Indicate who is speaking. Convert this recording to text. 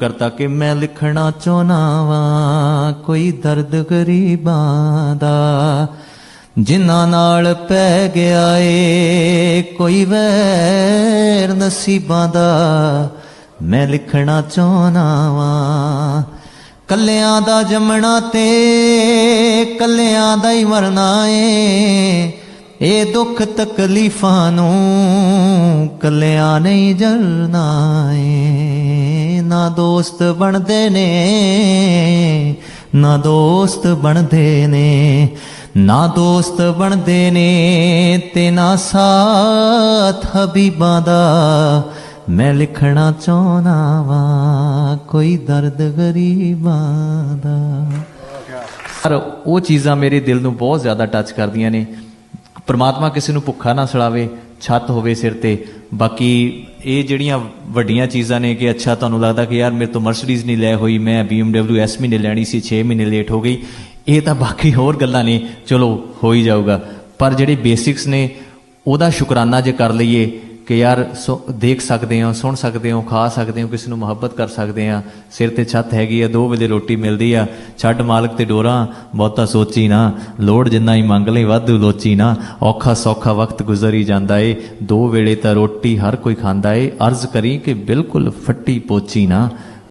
Speaker 1: ਕਰਤਾ ਕਿ ਮੈਂ ਲਿਖਣਾ ਚਾਹਨਾ ਵਾਂ, ਕੋਈ ਦਰਦ ਗਰੀਬਾਂ ਦਾ। ਜਿਨ੍ਹਾਂ ਨਾਲ ਪੈ ਗਿਆ ਏ, ਕੋਈ ਵੈਰ ਨਸੀਬਾਂ ਦਾ। ਮੈਂ ਲਿਖਣਾ ਚਾਹਨਾ ਵਾਂ, ਕੱਲਿਆਂ ਦਾ ਜੰਮਣਾ ਤੇ, ਕੱਲਿਆਂ ਦਾ ਹੀ ਮਰਨਾ ਏ। ਇਹ ਦੁੱਖ ਤਕਲੀਫਾਂ ਨੂੰ ਕੱਲਿਆਂ ਨਹੀਂ ਜਲਣਾ ਏ। ਨਾ ਦੋਸਤ ਬਣਦੇ ਨੇ, ਨਾ ਦੋਸਤ ਬਣਦੇ ਨੇ, ਨਾ ਦੋਸਤ ਬਣਦੇ ਨੇ ਤੇ ਨਾ ਸਾਥ ਹਬੀਬਾਂ ਦਾ। ਮੈਂ ਲਿਖਣਾ ਚਾਹਨਾ ਵਾਂ, ਕੋਈ ਦਰਦ ਗਰੀਬਾਂ ਦਾ। ਪਰ ਉਹ ਚੀਜ਼ਾਂ ਮੇਰੇ ਦਿਲ ਨੂੰ ਬਹੁਤ ਜ਼ਿਆਦਾ ਟੱਚ ਕਰਦੀਆਂ ਨੇ। ਪਰਮਾਤਮਾ ਕਿਸੇ ਨੂੰ ਭੁੱਖਾ ਨਾ ਸੜਾਵੇ ਛੱਤ ਹੋਵੇ ਸਿਰ ਤੇ। ਬਾਕੀ ਇਹ ਜਿਹੜੀਆਂ ਵੱਡੀਆਂ ਚੀਜ਼ਾਂ ਨੇ ਕਿ ਅੱਛਾ ਤੁਹਾਨੂੰ ਲੱਗਦਾ ਕਿ ਯਾਰ ਮੇਰੇ ਤੋਂ ਮਰਸੀਡੀਜ਼ ਨਹੀਂ ਲੈ ਹੋਈ, ਮੈਂ BMW S ਮਹੀਨੇ ਲੈਣੀ ਸੀ 6 ਮਹੀਨੇ ਲੇਟ ਹੋ ਗਈ। ਇਹ ਤਾਂ ਬਾਕੀ ਹੋਰ ਗੱਲਾਂ ਨੇ। ਚਲੋ, ਹੋ ਹੀ ਜਾਊਗਾ। ਪਰ ਜਿਹੜੇ ਬੇਸਿਕਸ ਨੇ, ਉਹਦਾ ਸ਼ੁਕਰਾਨਾ ਜੇ ਕਰ ਲਈਏ ਕਿ ਯਾਰ ਸੋ- ਦੇਖ ਸਕਦੇ ਹੋ, ਸੁਣ ਸਕਦੇ ਹੋ, ਖਾ ਸਕਦੇ ਹੋ, ਕਿਸੇ ਨੂੰ ਮੁਹੱਬਤ ਕਰ ਸਕਦੇ ਆ ਸਿਰ ਤੇ ਛੱਤ ਹੈਗੀ ਆ, ਦੋ ਵੇਲੇ ਰੋਟੀ ਮਿਲਦੀ ਆ। ਛੱਡ ਮਾਲਕ ਤੇ ਡੋਰਾ, ਬਹੁਤਾ ਸੋਚੀ ਨਾ। ਲੋੜ ਜਿੰਨਾ ਹੀ ਮੰਗ ਲਈ ਵਾਧੂ ਲੋਚੀ ਨਾ। ਔਖਾ ਸੌਖਾ ਵਕਤ ਗੁਜ਼ਰੀ ਜਾਂਦਾ ਏ। ਦੋ ਵੇਲੇ ਤਾਂ ਰੋਟੀ ਹਰ ਕੋਈ ਖਾਂਦਾ ਏ। ਅਰਜ਼ ਕਰੀ ਕਿ ਬਿਲਕੁਲ ਫੱਟੀ ਪੋਚੀ ਨਾ।